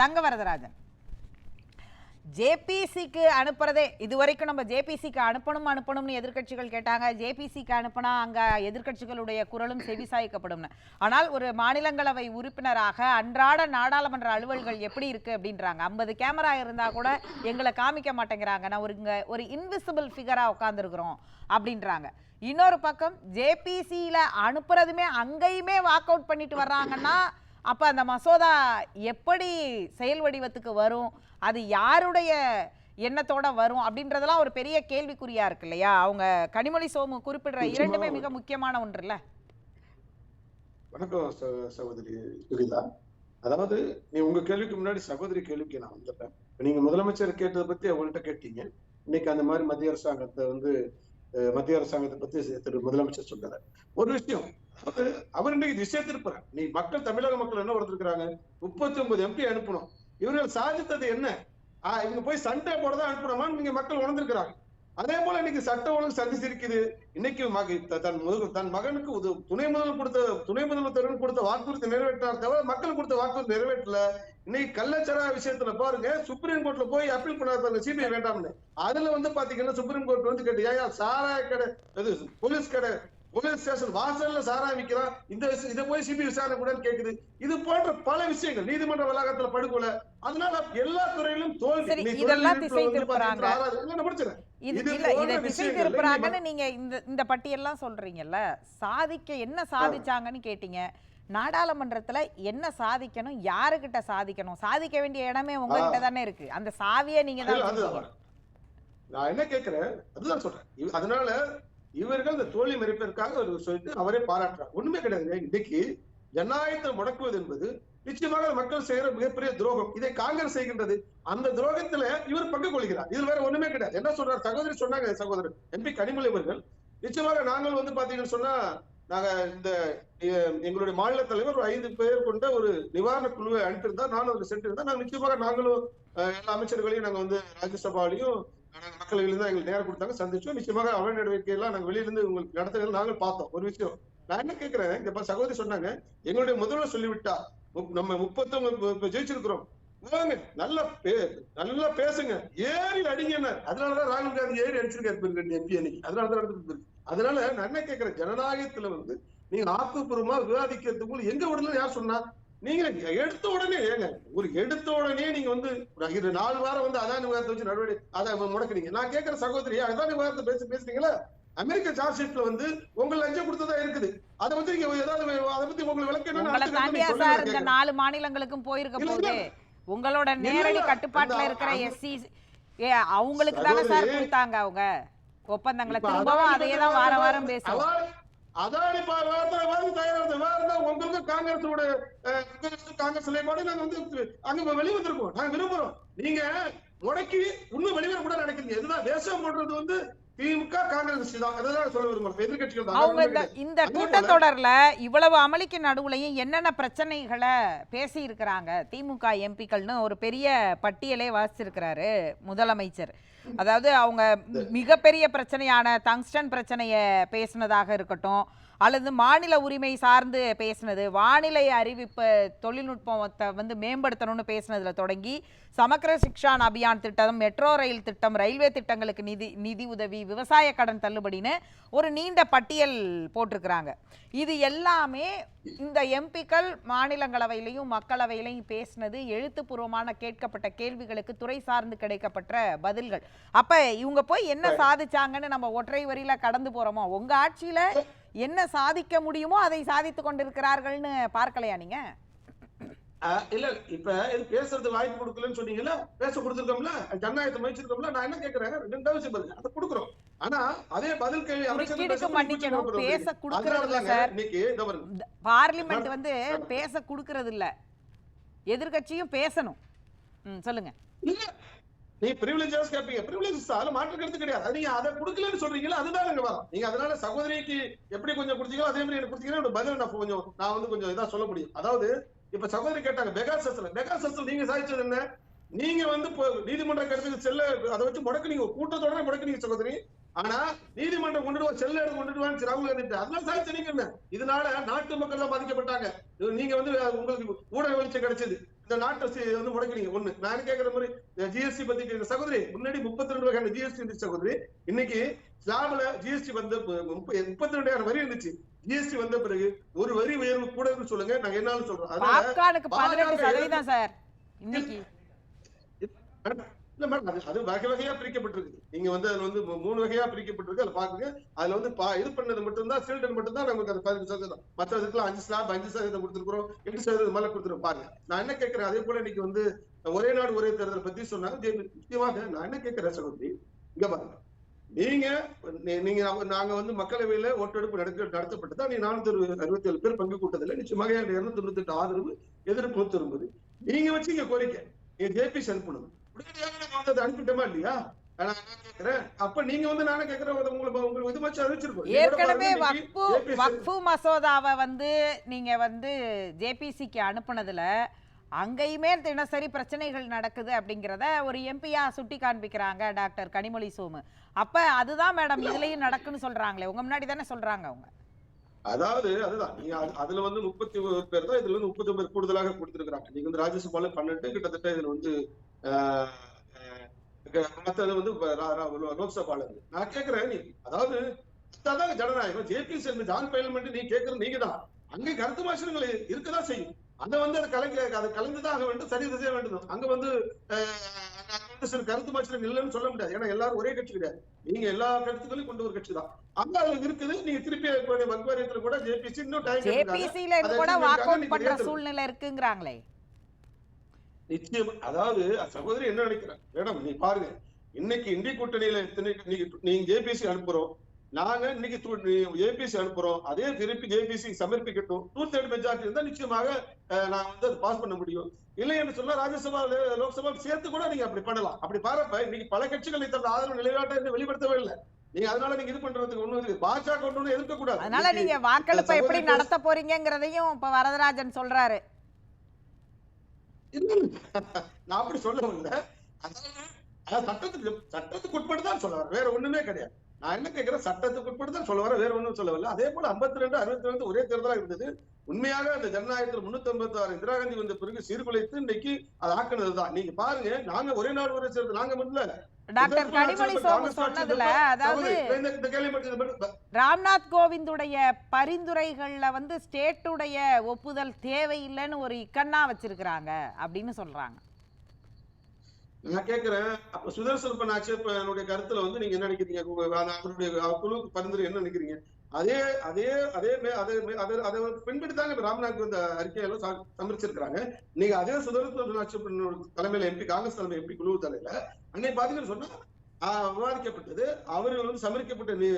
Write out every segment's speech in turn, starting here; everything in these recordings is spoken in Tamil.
தங்க வரதராஜன். ஜேபிசிக்கு அனுப்புறதே இது வரைக்கும் நம்ம ஜேபிசிக்கு அனுப்பணும் அனுப்பணும்னு எதிர்க்கட்சிகள் கேட்டாங்க. ஜேபிசிக்கு அனுப்பினா அங்க எதிர்க்கட்சிகளுடைய குரலும் செவிசாய்க்கப்படும்னு ஆனால் ஒரு மாநிலங்களவை உறுப்பினராக அன்றாட நாடாளுமன்ற அலுவல்கள் எப்படி இருக்கு அப்படின்றாங்க. ஐம்பது கேமரா இருந்தா கூட எங்களை காமிக்க மாட்டேங்கிறாங்க. நான் ஒரு இங்க ஒரு இன்விசிபிள் ஃபிகரா உட்காந்துருக்குறோம் அப்படின்றாங்க. இன்னொரு பக்கம் ஜேபிசியில அனுப்புறதுமே அங்கேயுமே வாக் அவுட் பண்ணிட்டு வர்றாங்கன்னா அப்ப அந்த மசோதா எப்படி செயல் வடிவத்துக்கு வரும்? அது யாருடைய எண்ணத்தோட வரும்? அப்படின்றதெல்லாம் ஒரு பெரிய கேள்விக்குறியா இருக்கு இல்லையா? அவங்க கனிமொழி சோமு குறிப்பிடுற இரண்டுமே மிக முக்கியமான ஒன்றுல வணக்கம் ச- சகோதரி சுரிதா அதாவது நீ உங்க கேள்விக்கு முன்னாடி சகோதரி கேள்விக்கு நான் வந்துட்டேன். நீங்க முதலமைச்சர் கேட்டதை பத்தி அவங்கள்ட்ட கேட்டீங்க. இன்னைக்கு அந்த மாதிரி மத்திய அரசாங்கத்தை வந்து மத்திய அரசாங்கத்தை பத்தி திரு முதலமைச்சர் சொன்னாரு ஒரு விஷயம் அவர் இன்னைக்கு திசை திருப்புறார் நீ மக்கள் தமிழக மக்கள் என்ன கொடுத்துருக்காங்க முப்பத்தி ஒன்பது எம்பி அனுப்பணும். இவர்கள் சாதித்தது என்ன? ஆஹ் இவங்க போய் சண்டை போட தான் அனுப்பணுமான்னு நீங்க மக்கள் உணர்ந்திருக்கிறாங்க. அதே போல இன்னைக்கு சட்ட ஒழுங்கு சந்திச்சிருக்குது. இன்னைக்கு த- தன் முதல் தன் மகனுக்கு உது துணை முதல்வர் கொடுத்த துணை முதல்வர் கொடுத்த வாக்குறுதி நிறைவேற்றினார் தவிர மக்கள் கொடுத்த வாக்குறுதி நிறைவேற்றல. இன்னைக்கு கள்ளச்சரா விஷயத்துல பாருங்க சுப்ரீம் கோர்ட்ல போய் அப்பீல் பண்ணாரு சிபிஐ வேண்டாம்னு. அதுல வந்து பாத்தீங்கன்னா சுப்ரீம் கோர்ட் வந்து கேட்டு ஏன் சாராய கடை இது போலீஸ் கடை போலீஸ் ஸ்டேஷன் வாசல்ல சாராய விக்கிறான். இந்த இதை போய் சிபிஐ விசாரணை கூட கேக்குது. இது போன்ற பல விஷயங்கள் நீதிமன்ற வளாகத்துல படுகொலை. அதனால எல்லா துறையிலும் தோல்வி. இதெல்லாம் திசை திருப்புறாங்க. நீங்க இந்த இந்த பட்டியல்லாம் சொல்றீங்கல்ல? சாதிக்க என்ன சாதிச்சாங்கன்னு கேட்டீங்க. நாடாளுமன்றத்துல என்ன சாதிக்கணும் யாருகிட்ட சாதிக்கணும்? சாதிக்க வேண்டிய இடமே உங்ககிட்ட தானே இருக்கு. அந்த சாவியை நீங்க தான் நான் என்ன கேக்குறேன்? அதுதான் சொல்றேன். அதனால இவர்கள் இந்த தோல்வி மறைப்பிற்காக சொல்லிட்டு அவரே பாராட்டுறாங்க ஒண்ணுமே கிடையாது இன்னைக்கு ஜனநாயகத்தை முடக்குவது என்பது நிச்சயமாக மக்கள் செய்யற மிகப்பெரிய துரோகம். இதை காங்கிரஸ் செய்கின்றது. அந்த துரோகத்துல இவர் பங்கு கொள்கிறார். இது வேற ஒண்ணுமே கிடையாது. என்ன சொல்றார்? சகோதரி சொன்னாங்க சகோதரர் எம்பி கனிமொழி அவர்கள். நிச்சயமாக நாங்கள் வந்து பாத்தீங்கன்னு சொன்னா நாங்க இந்த எங்களுடைய மாநில தலைவர் ஒரு ஐந்து பேர் கொண்ட ஒரு நிவாரண குழுவை அனுப்பியிருந்தா நானும் ஒரு சென்றிருந்தா நாங்க நிச்சயமாக நாங்களும் எல்லா அமைச்சர்களையும் நாங்க வந்து ராஜ்யசபாலையும் மக்களவையில இருந்து எங்களுக்கு நேரம் கொடுத்தாங்க சந்திச்சோம். நிச்சயமாக அவை நடவடிக்கை எல்லாம் நாங்க வெளியில இருந்து உங்களுக்கு நடத்துறது நாங்கள் பார்த்தோம். ஒரு விஷயம் நான் என்ன கேட்கிறேன் இந்த சகோதரி சொன்னாங்க எங்களுடைய முதல்வர் சொல்லிவிட்டா நம்ம முப்பத்தொன்னு ஜெயிச்சிருக்கிறோம். வாங்க நல்லா நல்லா பேசுங்க. ஏறி அடிங்க அதனாலதான் ராகுல் காந்தி ஏறி அடிச்சிருக்காரு எம்பி அன்னைக்கு. அதனாலதான் நடந்துட்டு அதனால நான் என்ன கேட்கிறேன் ஜனநாயகத்துல வந்து நீங்க ஆக்கப்பூர்வமா விவாதிக்கிறதுக்கு எங்க விடல யார் சொன்னா? நீங்க எடுத்த உடனே ஏங்க ஒரு எடுத்த உடனே நீங்க வந்து ஒரு இரு நாலு வாரம் வந்து அதான் விவாதத்தை வச்சு நடவடிக்கை அதை முடக்குறீங்க நான் கேட்கிற சகோதரி அதான் விவாதத்தை பேசி பேசுறீங்களா அமெரிக்க சார்ஜ் ஷீட்ல வந்து உங்க லஞ்சம் கொடுத்ததா இருக்குது? அதை வந்து நீங்க ஏதாவது அதை பத்தி உங்களுக்கு இந்த நாலு மாநிலங்களுக்கும் போயிருக்க இல்ல. உங்களோட நேரடி. கட்டுப்பாட்டுல இருக்கிற எஸ்சி அவங்களுக்கு தானே சார் கொடுத்தாங்க அவங்க. ஒப்பந்தங்களை திரும்பவும் அதையே தான் வாரம் வாரம் பேசுவோம். அதானி- தயாராகுது. வேற என்ன உங்களுக்கு காங்கிரஸோட அஹ், காங்கிரஸ் காங்கிரஸ் நிலைப்பாடு நாங்க வந்து அங்க வெளிய வந்திருக்கோம் நாங்க விரும்புறோம். நீங்க முடக்கி இன்னும் வெளியே கூட நடக்குது இதுதான் தேசம் பண்றது வந்து திமுக காங்கிரஸ் அவங்க இந்த கூட்டத்தொடர்ல இவ்வளவு அமளிக்கு நடுவுலையும் என்னென்ன பிரச்சனைகளை பேசி இருக்கிறாங்க திமுக எம்பிக்கள்னு ஒரு பெரிய பட்டியலே வாசிச்சிருக்கிறாரு முதலமைச்சர். அதாவது அவங்க மிகப்பெரிய பிரச்சனையான டங்ஸ்டன் பிரச்சனையை பேசினதாக இருக்கட்டும் அல்லது மாநில உரிமை சார்ந்து பேசினது வானிலை அறிவிப்பு தொழில்நுட்பத்தை வந்து மேம்படுத்தணும்னு பேசினதுல தொடங்கி சமக்கர சிக்ஷான் அபியான் திட்டம் மெட்ரோ ரயில் திட்டம் ரயில்வே திட்டங்களுக்கு நிதி நிதி உதவி விவசாய கடன் தள்ளுபடின்னு ஒரு நீண்ட பட்டியல் போட்டிருக்கிறாங்க. இது எல்லாமே இந்த எம்பிக்கள் மாநிலங்களவையிலையும் மக்களவையிலையும் பேசினது எழுத்துப்பூர்வமான கேட்கப்பட்ட கேள்விகளுக்கு துறை சார்ந்து கிடைக்கப்பட்ட பதில்கள். அப்ப இவங்க போய் என்ன சாதிச்சாங்கன்னு நம்ம ஒற்றை வரியில கடந்து போறோமோ? உங்க ஆட்சியில என்ன சாதிக்க முடியுமோ அதை சாதித்து கொண்டிருக்கிறார்கள்னு பார்க்கலையா நீங்க? இல்ல இப்ப இது பேசுறது வாய்ப்பு கொடுக்கலன்னு சொன்னீங்கல்ல? பேச கொடுத்துருக்கோம்ல? ஜனநாயகத்தை முயற்சிருக்கோம்ல நான் என்ன கேக்குறேன்? ரெண்டாவது விஷயம் பாருங்க அதை கொடுக்குறோம். ஆனா அதே பதில் கேள்வி அமைச்சர் பேச. கொடுக்கறது சார் இன்னைக்கு பார்லிமெண்ட் வந்து பேச கொடுக்கறது இல்ல. எதிர்க்கட்சியும் பேசணும். சொல்லுங்க. நீ பிரிவிலேஜஸ் கேட்பீங்க பிரிவிலேஜஸ் அதுல மாற்று கருத்து கிடையாது. நீங்க அதை கொடுக்கலன்னு சொல்றீங்களா? அதுதான் எனக்கு வரும். நீங்க அதனால சகோதரிக்கு எப்படி கொஞ்சம் கொடுத்தீங்களோ அதே மாதிரி எனக்கு கொடுத்தீங்கன்னா பதில் நான் கொஞ்சம் நான் வந்து கொஞ்சம் இதா சொல்ல முடியும். அதாவது இப்ப சகோதரி கேட்டாங்க பெகாசஸ்ல பெகாசஸ்ல நீங்க சாதிச்சது என்ன? நீங்க வந்து இப்போ நீதிமன்ற கருத்துக்கு செல்ல அதை வச்சு முடக்குனீங்க கூட்டத்தோட முடக்குனீங்க சகோதரி. ஆனா நீதிமன்றம் கொண்டுடுவா செல்ல எடுத்து கொண்டுடுவான்னு ராகுல் காந்தி அதனால சாதிச்சு நீங்க இதனால நாட்டு மக்கள் தான் பாதிக்கப்பட்டாங்க. நீங்க வந்து உங்களுக்கு ஊடக வெளிச்சம் கிடைச்சது. இந்த நாட்டை வந்து முடக்கிறீங்க ஒண்ணு நான் கேக்குற மாதிரி ஜிஎஸ்டி பத்தி கேக்குற சகோதரி முன்னாடி முப்பத்தி ரெண்டு வகையான ஜிஎஸ்டி இருந்துச்சு சகோதரி. இன்னைக்கு ஸ்லாப்ல ஜிஎஸ்டி வந்த முப்பத்தி ரெண்டாயிரம் வரி இருந்துச்சு. ஜிஎஸ்டி வந்த பிறகு ஒரு வரி உயர்வு கூட சொல்லுங்க. நாங்க என்னாலும் சொல்றோம். அதனால மேடம் அது அது வகை வகையா பிரிக்கப்பட்டிருக்கு நீங்க வந்து அதுல வந்து மூணு வகையா பிரிக்கப்பட்டிருக்கு. அதை பாக்குங்க அதுல வந்து இது பண்ணது மட்டும்தான் சிலிண்டர் மட்டும்தான் நமக்கு அந்த பதினஞ்சு சதவீதம். மற்ற இதுக்குலாம் அஞ்சு ஸ்லாப் அஞ்சு சதவீதம் கொடுத்துருக்கோம் எட்டு சதவீதம் மேல கொடுத்துருக்கோம். பாருங்க. நான் என்ன கேட்கிறேன்? அதே போல இன்னைக்கு வந்து ஒரே நாடு ஒரே தேர்தல் பத்தி சொன்னாங்க. ஜெ- முக்கியமாக நான் என்ன கேட்கிறேன் சகோதரி? இங்க பாருங்க. நீங்க நீங்க நாங்க வந்து மக்களவையில ஓட்டெடுப்பு நடத்த நடத்தப்பட்டதா? நீ நானூத்தி அறுபத்தி ஏழு பேர் பங்கு கூட்டத்தில் நிச்சயமாக இருநூத்தி தொண்ணூத்தி எட்டு ஆதரவு எதிர்ப்பு நூத்தி ஒன்பது நீங்க வச்சு இங்க கோரிக்கை. நீங்க ஜேபிசி அனுப்பணும். உடனடியாக நாங்க வந்து அதை அனுப்பிட்டோமா இல்லையா? அப்ப நீங்க வந்து நானே ஏற்கனவே வக்ஃபு வக்ஃபு மசோதாவை நீங்க ஜேபிசிக்கு அனுப்புனதுல அங்கேயுமே தினசரி பிரச்சனைகள் நடக்குது அப்படிங்கிறத ஒரு எம்பியா சுட்டி காண்பிக்கிறாங்க டாக்டர் கனிமொழி சோமு. அப்ப அதுதான் மேடம் இதுலயும் நடக்குன்னு சொல்றாங்களே. உங்க முன்னாடி தானே சொல்றாங்க அவங்க. அதாவது அதுதான். நீங்க அது- அதுல வந்து முப்பத்தி ஒரு பேர் தான் இதுல வந்து முப்பத்தி ஒன்பது கூடுதலாக கொடுத்திருக்கிறாங்க. நீங்க வந்து ராஜ்யசபால பன்னெண்டு கிட்டத்தட்ட இதுல வந்து மத்தது வந்து லோக்சபால நான் கேக்குறேன் நீ அதாவது அதான் ஜனநாயகம் ஜேபிசி என்பது ஜான் பார்லிமெண்ட் நீ கேக்குறது நீங்க தான் அங்கே கருத்து மாற்றங்கள் இருக்கதான் செய்யும். அங்க வந்து அது கலங்க அது கலந்துதான் ஆக வேண்டும் சரி செய்ய வேண்டும் அங்க வந்து வந்து சில கருத்து மாற்றம் இல்லைன்னு சொல்ல முடியாது. ஏன்னா எல்லாரும் ஒரே கட்சி கிடையாது. நீங்க எல்லா கருத்துக்களையும் கொண்டு ஒரு கட்சி தான் அங்க இருக்குது நீங்க திருப்பி மக்வாரியத்துல கூட ஜேபிசி இன்னும் டைம் ஜேபிசில கூட அதை வாக் அவுட் பண்ற. சூழ்நிலை இருக்குங்கிறாங்களே. நிச்சயம் அதாவது சகோதரி என்ன நினைக்கிறேன் மேடம் நீ பாருங்க. இன்னைக்கு இந்திய கூட்டணியில நீங்க ஜேபிசி அனுப்புறோம். நாங்க இன்னைக்கு ஏபிசி அனுப்புறோம். அதே திருப்பி ஜேபிசி சமர்ப்பிக்கட்டும். டூ தேர்ட் மெஜாரிட்டி இருந்தா நிச்சயமாக நான் வந்து அதை பாஸ் பண்ண முடியும். இல்லை என்று சொன்னா ராஜ்யசபா லோக்சபா சேர்த்து கூட நீங்க அப்படி பண்ணலாம். அப்படி பாருப்ப இன்னைக்கு பல கட்சிகள் தந்த ஆதரவு நிலைநாட்டை வெளிப்படுத்தவே இல்லை. நீங்க அதனால நீங்க இது பண்றதுக்கு ஒண்ணும் இருக்கு பாஜக ஒண்ணு எதிர்க்க கூடாது அதனால நீங்க வாக்கெடுப்பை எப்படி நடத்த போறீங்கங்கிறதையும் இப்ப வரதராஜன் சொல்றாரு. நான் அப்படி சொல்ல வரல அதாவது, சட்டத்துக்கு சட்டத்துக்கு உட்பட்டு தான் சொல்ல வேற ஒண்ணுமே கிடையாது. நான் என்ன கேட்கிறேன்? சட்டத்துக்கு உட்பட்டு தான் சொல்ல வரேன் வேற ஒண்ணும் சொல்ல வரல. அதே போல 52 ரெண்டு அறுபத்தி ரெண்டு ஒரே தேர்தலா இருந்தது. உண்மையாக அந்த ஜனநாயகத்தில் முன்னூத்தி ஐம்பத்தி ஆறு இந்திரா காந்தி வந்த பிறகு சீர்குலைத்து இன்னைக்கு அது ஆக்குனதுதான் நீங்க பாருங்க நாங்க ஒரே நாடு ஒரே சேர்ந்து நாங்க மட்டும் டாக்டர் கனிமொழி சோமு சொன்னதுல அதாவது ராம்நாத் கோவிந்துடைய பரிந்துரைகள்ல வந்து ஸ்டேட்டுடைய ஒப்புதல் தேவையில்லைன்னு ஒரு இக்கண்ணா வச்சிருக்கிறாங்க அப்படின்னு சொல்றாங்க. நான் கேக்குறேன். அப்ப சுதர்சன் பண்ணாச்சு இப்ப என்னுடைய கருத்துல வந்து நீங்க என்ன நினைக்கிறீங்க? அவருடைய குழுவுக்கு பரிந்துரை என்ன நினைக்கிறீங்க? அதே அதே அதே அதே அதை அதை பின்பற்றி தாங்க ராம்நாத் இந்த அறிக்கையில சமரிச்சிருக்கிறாங்க. நீங்க அதே சுதர்சன் மீனாட்சி தலைமையில எம்பி காங்கிரஸ் தலைமை எம்பி குழு தலையில அன்னைக்கு பாத்தீங்கன்னு சொன்னா ஆஹ், விவாதிக்கப்பட்டது. அவர்கள் வந்து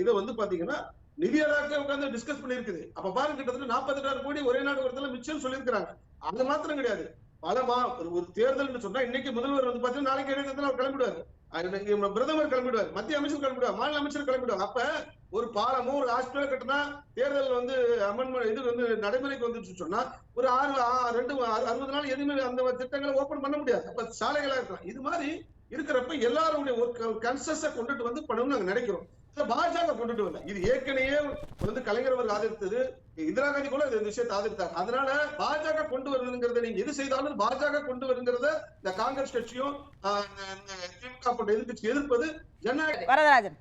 இதை வந்து பாத்தீங்கன்னா நிதியராக உட்கார்ந்து டிஸ்கஸ் பண்ணிருக்குது அப்ப பாருங்க கிட்டத்தட்ட நாற்பத்தெட்டாயிரம் கோடி ஒரே நாடு ஒருத்தல மிச்சம் சொல்லியிருக்கிறாங்க. அது மாத்திரம் கிடையாது. பலமா ஒரு ஒரு தேர்தல்னு சொன்னா இன்னைக்கு முதல்வர் வந்து பாத்தீங்கன்னா நாளைக்கு இடையில அவர் கிளம்பிடுவாரு. பிரதமர் கிளம்பிடுவார் மத்திய அமைச்சர் கிளம்பிடுவார் மாநில அமைச்சர் கிளம்பிடுவார். அப்ப ஒரு பாலமும் ஒரு ஹாஸ்பிட்டல் கட்டினா தேர்தல் வந்து அமெண்ட்மெண்ட் இது வந்து நடைமுறைக்கு வந்துச்சு சொன்னா ஒரு ஆறு ரெண்டு ஆறு- அறுபது நாள் எதுவுமே அந்த திட்டங்களை ஓபன் பண்ண முடியாது. அப்ப சாலைகளா இருக்கலாம். இது மாதிரி இருக்கிறப்ப எல்லாருடைய ஒரு கன்சஸ கொண்டுட்டு வந்து பண்ணணும்னு நாங்க நினைக்கிறோம். பாஜக கொண்டுட்டு வரல. இது ஏற்கனவே வந்து கலைஞர் அவர்கள் ஆதரித்தது. இந்திரா காந்தி கூட இந்த விஷயத்தை ஆதரித்தாங்க அதனால பாஜக கொண்டு வரணுங்கிறத நீங்க எது செய்தாலும் பாஜக கொண்டு வருங்கிறத இந்த காங்கிரஸ் கட்சியும் ஆஹ், இந்த திமுக எதிர்ப்பது ஜனநாயக வரதராஜன்.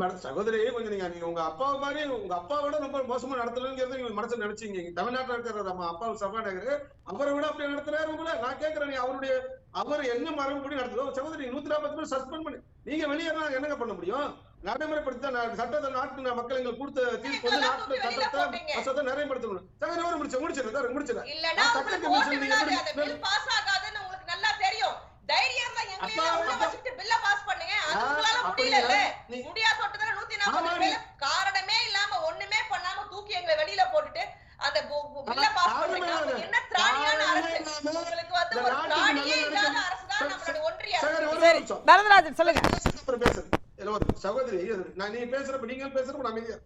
மேடம் சகோதரி கொஞ்சம் நீங்க நீங்க உங்க அப்பாவை மாதிரி உங்க அப்பாவோட ரொம்ப மோசமா நடத்தலங்கிறத நீங்க மனசுல நினைச்சீங்க. தமிழ்நாட்டுல இருக்கிற நம்ம அப்பா சபாநாயகர் அவரை விட அப்படி நடத்துறாரு உங்களை. நான் கேட்கிறேன் நீ அவருடைய அவர் என்ன மரபுப்படி நடத்துதோ சகோதரி நூத்தி நாற்பது பேர் சஸ்பெண்ட் பண்ணி. நீங்க வெளியேறினா என்னங்க பண்ண முடியும்? நடைமுறைப்படுத்த சட்டத்தை நாட்டு மக்கள் எங்களுக்கு கொடுத்த தீர்ப்பு வந்து நாட்டு சட்டத்தை சட்டத்தை நிறைவேற்றணும் சகோதரி ஒரு முடிச்சு முடிச்சிருந்தா முடிச்சிடறேன். நான் நீங்க பேசுறப்ப நீங்க பேசுறப்ப நான் அமைதியா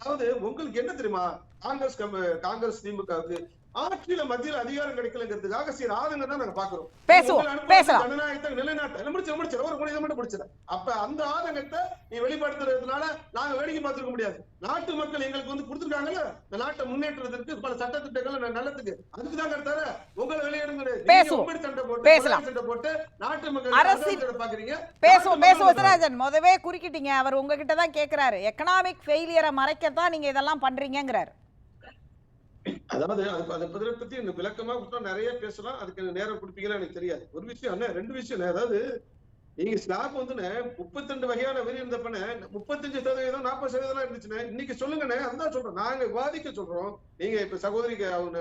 அதாவது உங்களுக்கு என்ன தெரியுமா? காங்கிரஸ் காங்கிரஸ் திமுகவுக்கு ஆட்சியில மத்தியில அதிகாரம் கிடைக்கலங்கிறதுக்காக சில ஆதங்கம் தான் நாங்க பாக்குறோம். பேசுவோம், பேசலாம். ஜனநாயகத்தை நிலைநாட்ட இல்ல, முடிச்சிரு முடிச்சிரு ஒரு மணி மட்டும் முடிச்சிரு அப்ப அந்த ஆதங்கத்தை நீ வெளிப்படுத்துறதுனால நாங்க வேடிக்கை பார்த்துக்க முடியாது. நாட்டு மக்கள் எங்களுக்கு வந்து கொடுத்துருக்காங்கல்ல? இந்த நாட்டை முன்னேற்றத்திற்கு பல சட்ட திட்டங்கள் நல்லதுக்கு அதுக்கு தான் தர உங்களை வெளியிடுங்க பேசுவோம். சண்டை போட்டு பேசலாம். சண்டை போட்டு நாட்டு மக்கள் அரசியல் பாக்குறீங்க. பேசுவோம் பேசுவோம். சிராஜன் முதவே குறுக்கிட்டீங்க. அவர் உங்ககிட்ட தான் கேக்குறாரு. எக்கனாமிக் ஃபெயிலியரை மறைக்கத்தான் நீங்க இதெல்லாம் பண்றீங்கங்கிறாரு. அதாவது அது- அதை பத்தி பத்தி விளக்கமா கொடுத்தா நிறைய பேசலாம். அதுக்கு நேரம் கொடுப்பீங்களா எனக்கு தெரியாது. ஒரு விஷயம் என்ன? ரெண்டு விஷயம் அதாவது நீங்க ஸ்லாப் வந்து முப்பத்தி ரெண்டு வகையான வரி இருந்தப்பனே முப்பத்தஞ்சு சதவீதம் நாற்பது சதவீதம் இருந்துச்சுண்ணே இன்னைக்கு சொல்லுங்கண்ணே அதுதான் சொல்றோம். நாங்க விவாதிக்க சொல்றோம். நீங்க இப்ப சகோதரிக்கு அவங்க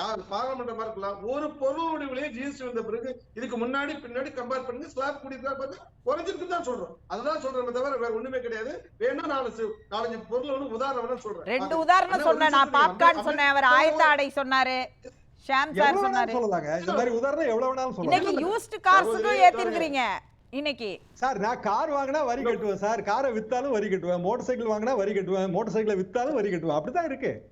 யார் பாராளுமன்றமா இருக்கலாம் ஒரு பொருளுடைய விலையை ஜிஎஸ்டி வந்த பிறகு இதுக்கு முன்னாடி பின்னாடி கம்பேர் பண்ணுங்க ஸ்லாப் கூடியிருக்கா பார்த்தா குறைஞ்சிருக்கு தான் சொல்றோம். அதுதான் சொல்றோமே தவிர வேற ஒண்ணுமே கிடையாது. வேணா நாலு நாலஞ்சு பொருள் ஒண்ணு உதாரணம் வேணா சொல்றேன். ரெண்டு உதாரணம் சொன்னேன் நான் பாப்கார்ன். சொன்னேன் அவர் ஆயத்த ஆடை சொன்னாரு. ஷாம் சார் சொன்னாரு. சொல்லலாங்க. இந்த மாதிரி உதாரணம் எவ்வளவு வேணாலும் சொல்லலாம். இன்னைக்கு யூஸ்டு கார்ஸுக்கும் ஏத்திருக்கிறீங்க. இன்னைக்கு. சார் நான் கார் வாங்கினா வரி கட்டுவேன் சார். காரை வித்தாலும் வரி கட்டுவேன். மோட்டார் சைக்கிள் வாங்கினா வரி கட்டுவேன். மோட்டார் சைக்கிளை வித்தாலும் வரி கட்டுவேன். அப்படிதான் இருக்கு.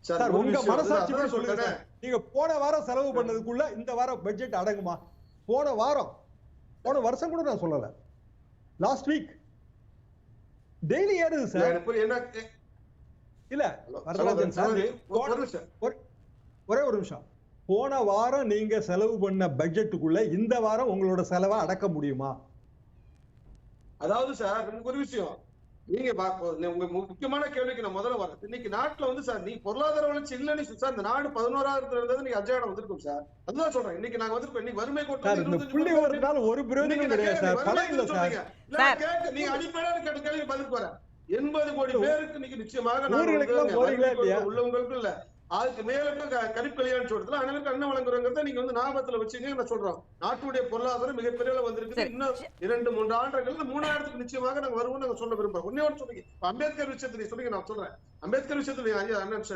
சார், உங்க மனசாட்சி சொல்லுங்க. நீங்க போன வாரம் செலவு பண்ணதுக்குள்ள இந்த வாரம் பட்ஜெட் அடங்குமா? போன வாரம். போன வருஷம் கூட நான் சொல்லல. லாஸ்ட் வீக் டெய்லி ஏறுது சார். இல்ல. வரதராஜன் சார். ஒரே ஒரு நிமிஷம். போன வாரம் நீங்க செலவு பண்ண பட்ஜெட்டுக்குள்ள இந்த வாரம் உங்களோட செலவை அடக்க முடியுமா? அதாவது சார் நமக்கு ஒரு விஷயம். நீங்க உங்க முக்கியமான கேள்விக்கு நான் முதல்ல வரேன். இன்னைக்கு நாட்டுல வந்து சார் நீ பொருளாதார வளர்ச்சி இல்லைன்னு சார் இந்த நாடு பதினோராயிரத்துல இருந்தது நீங்க அஜாடம் வந்திருக்கும் சார் அதுதான் சொல்றேன். இன்னைக்கு நாங்க வந்திருக்கோம். இன்னைக்கு வறுமை கோட்டை ஒரு பிரயோஜனம் கிடையாது சார். பணம் இல்ல சார். நீங்க அடிப்படையான கேட்ட கேள்வி பதில் போறேன் எண்பது கோடி பேருக்கு இன்னைக்கு நிச்சயமாக உள்ளவங்களுக்கு இல்ல. அதுக்கு மேல கருப்பு கல்யாணம் சொல்றதுல அனைவருக்கும் அண்ணன் வழங்குறோங்கிறத நீங்க வந்து ஞாபகத்துல வச்சுங்க நான் சொல்றோம்? நாட்டுடைய பொருளாதாரம் மிகப்பெரிய அளவு வந்திருக்கு. இன்னும் இரண்டு மூன்று ஆண்டுகள்ல மூணாயிரத்துக்கு நிச்சயமாக நாங்க வருவோம் நாங்க சொல்ல விரும்புறோம். ஒன்னே ஒன்று சொல்லுங்க. அம்பேத்கர் விஷயத்துல நீங்க சொல்லுங்க நான் சொல்றேன். அம்பேத்கர் விஷயத்துல ஐயா அண்ணன்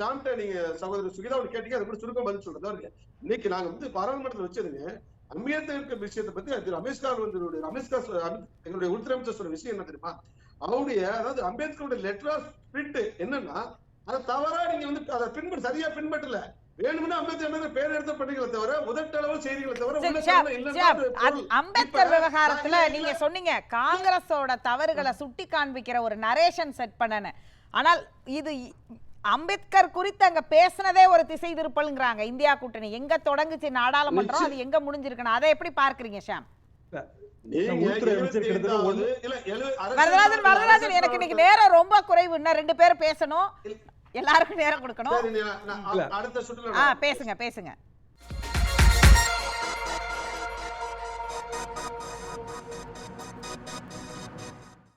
சாம்ட்ட நீங்க சகோதரர் சுகிதா ஒன்று கேட்டீங்க அது கூட சுருக்கம் பதில் சொல்றது. இன்னைக்கு நாங்க வந்து பாராளுமன்றத்துல வச்சதுங்க அம்பேத்கர் விஷயத்தை பத்தி திரு ரமேஷ்கார் வந்து ரமேஷ்கார் எங்களுடைய உள்துறை அமைச்சர் சொன்ன விஷயம் என்ன தெரியுமா? அவருடைய அதாவது அம்பேத்கருடைய லெட்டர் ஆஃப் ஸ்பிரிட் என்னன்னா அதை தவறா நீங்க வந்து அதை பின்பற்ற சரியா பின்பற்றல. வேணும்னா அம்பேத்கர் விவகாரத்துல நீங்க சொன்னீங்க காங்கிரஸோட தவறுகளை சுட்டி காண்பிக்கிற ஒரு நரேஷன் செட் பண்ணன. ஆனால் இது இ- அம்பேத்கர் குறித்து அங்க பேசுனதே ஒரு திசை திருப்பல்ங்கிறாங்க. இந்தியா கூட்டணி எங்க தொடங்குச்சு நாடாளுமன்றம் அது எங்க முடிஞ்சிருக்கணும் அதை எப்படி பார்க்கறீங்க ஷாம்? வரதராஜன் வரதராஜன் எனக்கு இன்னைக்கு நேரம் ரொம்ப குறைவு. இன்னும் ரெண்டு பேரும் பேசணும். எல்லாருக்கும் நேரம் கொடுக்கணும். பேசுங்க பேசுங்க.